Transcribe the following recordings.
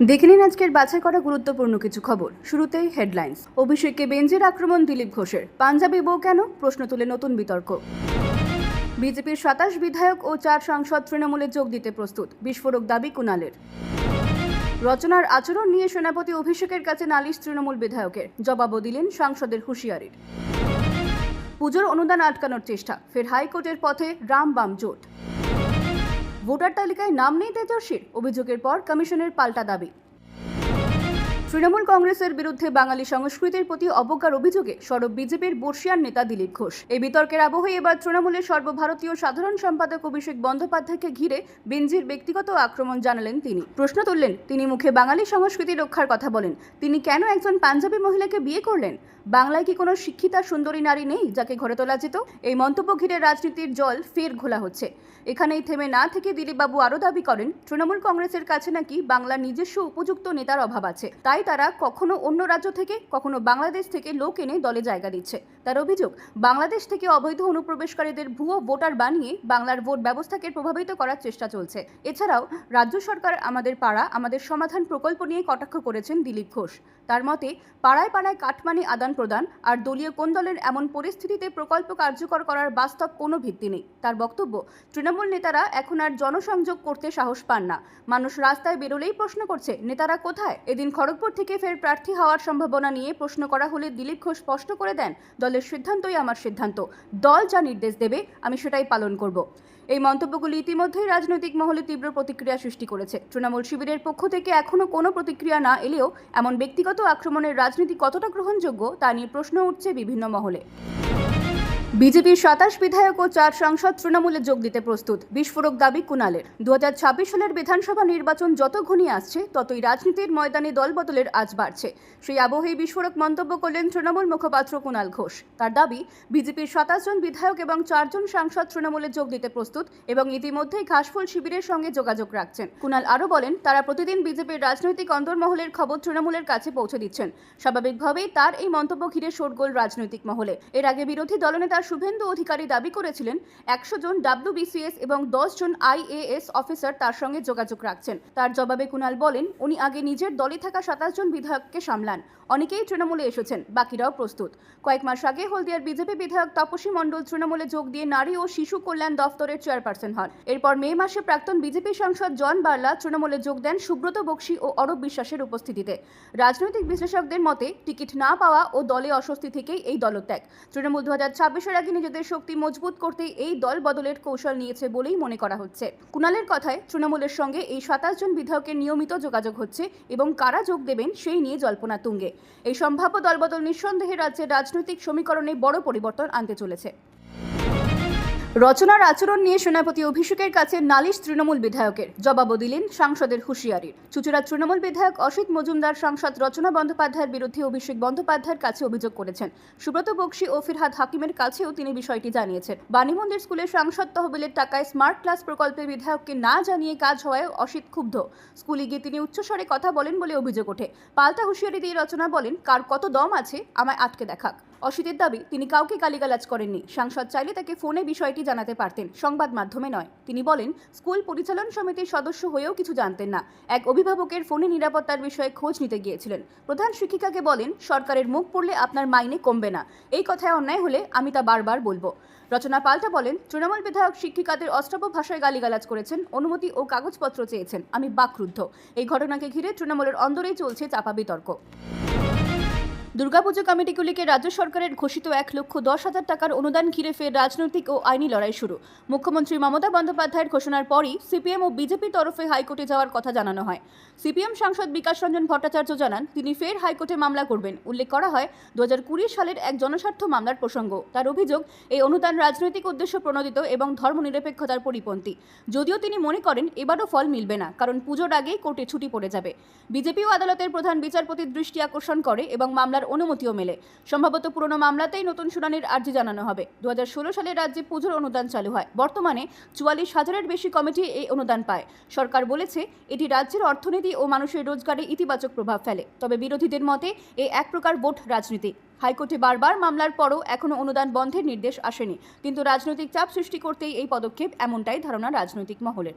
দেখে নিন আজকের বাছাই করা গুরুত্বপূর্ণ কিছু খবর। শুরুতেই হেডলাইন্স অভিষেককে বেঞ্জের আক্রমণ দিলীপ ঘোষের। পাঞ্জাবি বউ কেন? প্রশ্ন তুলে নতুন বিতর্ক। বিজেপির সাতাশ বিধায়ক ও চার সাংসদ তৃণমূলে যোগ দিতে প্রস্তুত। বিস্ফোরক দাবি কুণালের। রচনার আচরণ নিয়ে সেনাপতি অভিষেকের কাছে নালিশ তৃণমূল বিধায়কের। জবাবও দিলেন সাংসদের হুঁশিয়ারির। পুজোর অনুদান আটকানোর চেষ্টা। ফের হাইকোর্টের পথে রাম বাম জোট। ভোটার তালিকায় নাম নেই তেজস্বীর। অভিযোগের পর কমিশনের পাল্টা দাবি। তৃণমূল কংগ্রেসের বিরুদ্ধে বাঙালি সংস্কৃতির প্রতি অবজ্ঞার অভিযোগে সরব বিজেপির বর্ষিয়ান নেতা দিলীপ ঘোষ। এই বিতর্কের আবহে এবার তৃণমূলের সর্বভারতীয় সাধারণ সম্পাদক অভিষেক বন্দ্যোপাধ্যায়কে ঘিরে বেঞ্জির ব্যক্তিগত আক্রমণ জানালেন তিনি। প্রশ্ন তুললেন, তিনি মুখে বাঙালি সংস্কৃতি রক্ষার কথা বলেন, তিনি কেন একজন পাঞ্জাবি মহিলাকে বিয়ে করলেন? বাংলায় কি কোনো শিক্ষিতা সুন্দরী নারী নেই যাকে ঘরে তোলা যেত? এই মন্তব্য ঘিরে রাজনীতির জল ফের ঘোলা হচ্ছে। এখানেই থেমে না থেকে দিলীপবাবু আরও দাবি করেন, তৃণমূল কংগ্রেসের কাছে নাকি বাংলার নিজস্ব উপযুক্ত নেতার অভাব আছে। তাই তারা কখনো অন্য রাজ্য থেকে, কখনো বাংলাদেশ থেকে লোক এনে দলে জায়গা দিচ্ছে। তার অভিযোগ, বাংলাদেশ থেকে অবৈধ অনুপ্রবেশকারীদের ভুয়ো ভোটার বানিয়ে বাংলার ভোট ব্যবস্থাকে প্রভাবিত করার চেষ্টা চলছে। এছাড়াও, রাজ্য সরকার আমাদের পাড়া, আমাদের সমাধান প্রকল্প নিয়ে কটাক্ষ করেছেন দিলীপ ঘোষ। তার মতে, পাড়ায় পাড়ায় কাঠমানি আদান প্রদান আর দলীয় কোন দলের এমন পরিস্থিতিতে প্রকল্প কার্যকর করার বাস্তব কোনো ভিত্তি নেই। তার বক্তব্য, তৃণমূল নেতারা এখন আর জনসংযোগ করতে সাহস পান না। মানুষ রাস্তায় বেরোলেই প্রশ্ন করছে, নেতারা কোথায়? এদিন খড়গপুর থেকে ফের প্রার্থী হওয়ার সম্ভাবনা নিয়ে প্রশ্ন করা হলে দিলীপ ঘোষ স্পষ্ট করে দেন, দলের সিদ্ধান্তই আমার সিদ্ধান্ত। দল যা নির্দেশ দেবে, আমি সেটাই পালন করব। এই মন্তব্যগুলি ইতিমধ্যেই রাজনৈতিক মহলে তীব্র প্রতিক্রিয়া সৃষ্টি করেছে। তৃণমূল শিবিরের পক্ষ থেকে এখনও কোনো প্রতিক্রিয়া না এলেও এমন ব্যক্তিগত আক্রমণের রাজনীতি কতটা গ্রহণযোগ্য তা নিয়ে প্রশ্ন উঠছে বিভিন্ন মহলে। বিজেপির সাতাশ বিধায়ক ও চার সাংসদ তৃণমূলে যোগ দিতে প্রস্তুত। বিস্ফোরক দাবি কুণালের। দু হাজার ছাব্বিশ সালের বিধানসভা নির্বাচন যত ঘনিয়ে আসছে, ততই রাজনীতির ময়দানে দলবদলের আজ বাড়ছে। সেই আবহেই বিস্ফোরক মন্তব্য করলেন তৃণমূল মুখপাত্র কুণাল ঘোষ। তার দাবি, বিজেপির সাতাশ জন বিধায়ক এবং চারজন সাংসদ তৃণমূলে যোগ দিতে প্রস্তুত এবং ইতিমধ্যেই ঘাসফুল শিবিরের সঙ্গে যোগাযোগ রাখছেন। কুণাল আরও বলেন, তারা প্রতিদিন বিজেপির রাজনৈতিক অন্তর্মহলের খবর তৃণমূলের কাছে পৌঁছে দিচ্ছেন। স্বাভাবিকভাবেই তার এই মন্তব্য ঘিরে শোরগোল রাজনৈতিক মহলে। এর আগে বিরোধী দলনেতা শুভেন্দু অধিকারী দাবি করেছিলেন, একশো জন ডাব্লিউবিসিএস এবং দশ জন আইএএস অফিসার তার সঙ্গে যোগাযোগ রাখছেন। তার জবাবে কুণাল বলেন, উনি আগে নিজের দলে থাকা সাতাশ জন বিধায়ককে সামলান। অনেকেই তৃণমূলে এসেছেন, বাকিরাও প্রস্তুত। কয়েক মাস আগে হলদিয়ার বিজেপি বিধায়ক তপসী মণ্ডল তৃণমূলে যোগ দিয়ে নারী ও শিশু কল্যাণ দফতরের চেয়ারপারসন হন। এরপর মে মাসে প্রাক্তন বিজেপি সাংসদ জন বার্লা তৃণমূলে যোগ দেন সুব্রত বক্সি ও অরব বিশ্বাসের উপস্থিতিতে। রাজনৈতিক বিশ্লেষকদের মতে, টিকিট না পাওয়া ও দলে অস্বস্তি থেকেই এই দলত্যাগ। তৃণমূল দু হাজার ছাব্বিশের আগে নিজেদের শক্তি মজবুত করতে এই দল বদলের কৌশল নিয়েছে বলেই মনে করা হচ্ছে। কুণালের কথায় তৃণমূলের সঙ্গে এই সাতাশ জন বিধায়কের নিয়মিত যোগাযোগ হচ্ছে এবং কারা যোগ দেবেন সেই নিয়ে জল্পনা তুঙ্গে। এই সম্ভাব্য দলবদল নিঃসন্দেহে রাজ্যের রাজনৈতিক সমীকরণে বড় পরিবর্তন আনতে চলেছে। রচনার আচরণ নিয়ে সেনাপতি অভিষেকের কাছে নালিশ তৃণমূল বিধায়কের। জবাবও দিলেন সাংসদের হুঁশিয়ারির। চুচুড়া তৃণমূল বিধায়ক অসিত মজুমদার সাংসদ রচনা বন্দ্যোপাধ্যায়ের বিরুদ্ধে অভিষেক বন্দ্যোপাধ্যায়ের কাছে অভিযোগ করেছেন। সুব্রত বক্সি ও ফিরহাদ হাকিমের কাছেও তিনি বিষয়টি জানিয়েছেন। বাণীমন্দির স্কুলের সাংসদ তহবিলের টাকায় স্মার্ট ক্লাস প্রকল্পে বিধায়ককে না জানিয়ে কাজ হওয়ায় অসিত ক্ষুব্ধ। স্কুলে গিয়ে তিনি উচ্চস্বরে কথা বলেন বলে অভিযোগ ওঠে। পাল্টা হুঁশিয়ারি দিয়ে রচনা বলেন, কার কত দম আছে, আমায় আটকে দেখাক। অসিতের দাবি, তিনি কাউকে গালিগালাজ করেননি। সাংসদ চাইলে তাকে ফোনে বিষয়টি জানাতে পারতেন। সংবাদ মাধ্যমে নয়। তিনি বলেন, স্কুল পরিচালন সমিতির সদস্য হয়েও কিছু জানতেন না। এক অভিভাবকের ফোনে নিরাপত্তার বিষয়ে খোঁজ নিতে গিয়েছিলেন। প্রধান শিক্ষিকাকে বলেন, সরকারের মুখ পড়লে আপনার মাইনে কমবে না। এই কথায় অন্যায় হলে আমি তা বারবার বলব। রচনা পাল্টা বলেন, তৃণমূল বিধায়ক শিক্ষিকাদের অষ্টপ ভাষায় গালিগালাজ করেছেন, অনুমতি ও কাগজপত্র চেয়েছেন। আমি বাকরুদ্ধ। এই ঘটনাকে ঘিরে তৃণমূলের অন্দরেই চলছে চাপা বিতর্ক। দুর্গাপুজো কমিটিগুলিকে রাজ্য সরকারের ঘোষিত এক লক্ষ দশ হাজার টাকার অনুদান ঘিরে ফের রাজনৈতিক ও আইনি লড়াই শুরু। মুখ্যমন্ত্রী মমতা বন্দ্যোপাধ্যায়ের ঘোষণার পরই সিপিএম ও বিজেপির তরফে হাইকোর্টে যাওয়ার কথা জানানো হয়। সিপিএম সাংসদ বিকাশ রঞ্জন ভট্টাচার্য জানান, তিনি ফের হাইকোর্টে মামলা করবেন। উল্লেখ করা হয় দু হাজার কুড়ি সালের এক জনস্বার্থ মামলার প্রসঙ্গ। তার অভিযোগ, এই অনুদান রাজনৈতিক উদ্দেশ্য প্রণোদিত এবং ধর্মনিরপেক্ষতার পরিপন্থী। যদিও তিনি মনে করেন, এবারও ফল মিলবে না, কারণ পুজোর আগেই কোর্টে ছুটি পড়ে যাবে। বিজেপিও আদালতের প্রধান বিচারপতির দৃষ্টি আকর্ষণ করে এবং মামলার অনুমতিও মেলে। সম্ভবত পুরনো মামলাতেই নতুন শুনানির আর্জি জানানো হবে। দুহাজার ষোলো সালে রাজ্যে পুজোর অনুদান চালু হয়। বর্তমানে চুয়াল্লিশ হাজারের বেশি কমিটি এই অনুদান পায়। সরকার বলেছে, এটি রাজ্যের অর্থনীতি ও মানুষের রোজগারে ইতিবাচক প্রভাব ফেলে। তবে বিরোধীদের মতে, এ এক প্রকার ভোট রাজনীতি। হাইকোর্টে বারবার মামলার পরও এখনও অনুদান বন্ধের নির্দেশ আসেনি। কিন্তু রাজনৈতিক চাপ সৃষ্টি করতেই এই পদক্ষেপ এমনটাই ধারণা রাজনৈতিক মহলের।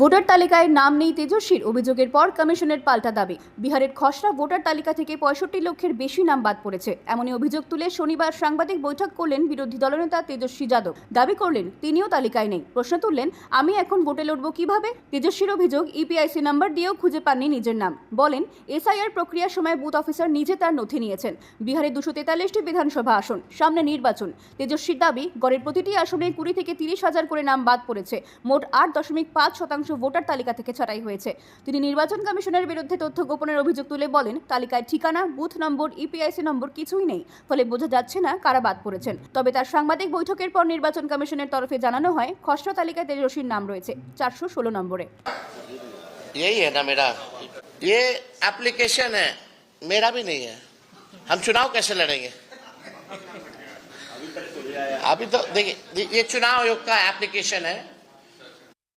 ভোটার তালিকায় নাম নেই তেজস্বীর। অভিযোগের পর কমিশনের পাল্টা দাবি। বিহারের খসড়া ভোটার তালিকা থেকে পঁয়ষট্টি লক্ষের বেশি নাম বাদ পড়েছে। এমনই অভিযোগ তুলে শনিবার সাংবাদিক বৈঠক করলেন বিরোধী দলনেতা তেজস্বী যাদব। দাবি করলেন, তিনিও তালিকায় নেই। প্রশ্ন তুললেন, আমি এখন ভোটে লড়ব কীভাবে? তেজস্বীর অভিযোগ, ইপিআইসি নাম্বার দিয়েও খুঁজে পাননি নিজের নাম। বলেন, এসআইআর প্রক্রিয়ার সময় বুথ অফিসার নিজে তার নথি নিয়েছেন। বিহারে দুশো তেতাল্লিশটি বিধানসভা আসন, সামনে নির্বাচন। তেজস্বীর দাবি, গড়ের প্রতিটি আসনে কুড়ি থেকে তিরিশ হাজার করে নাম বাদ পড়েছে। মোট আট দশমিক পাঁচ শতাংশ ভোটার তালিকা থেকে ছাঁটাই হয়েছে তিনি নির্বাচন কমিশনের বিরুদ্ধে তথ্য গোপনের অভিযোগ তুলে বলেন তালিকায় ঠিকানা বুথ নম্বর ইপিআইসি নম্বর কিছুই নেই ফলে বোঝা যাচ্ছে না কারা বাদ পড়েছেন তবে তার সাংবাদিক বৈঠকের পর নির্বাচন কমিশনের তরফে জানানো হয় খসড়া তালিকায় তেজস্বীর নাম রয়েছে চারশো ষোলো নম্বরে यही है ना मेरा ये एप्लीकेशन है मेरा भी नहीं है हम चुनाव कैसे लड़ेंगे अभी तो देखिए ये चुनाव आयोग का एप्लीकेशन है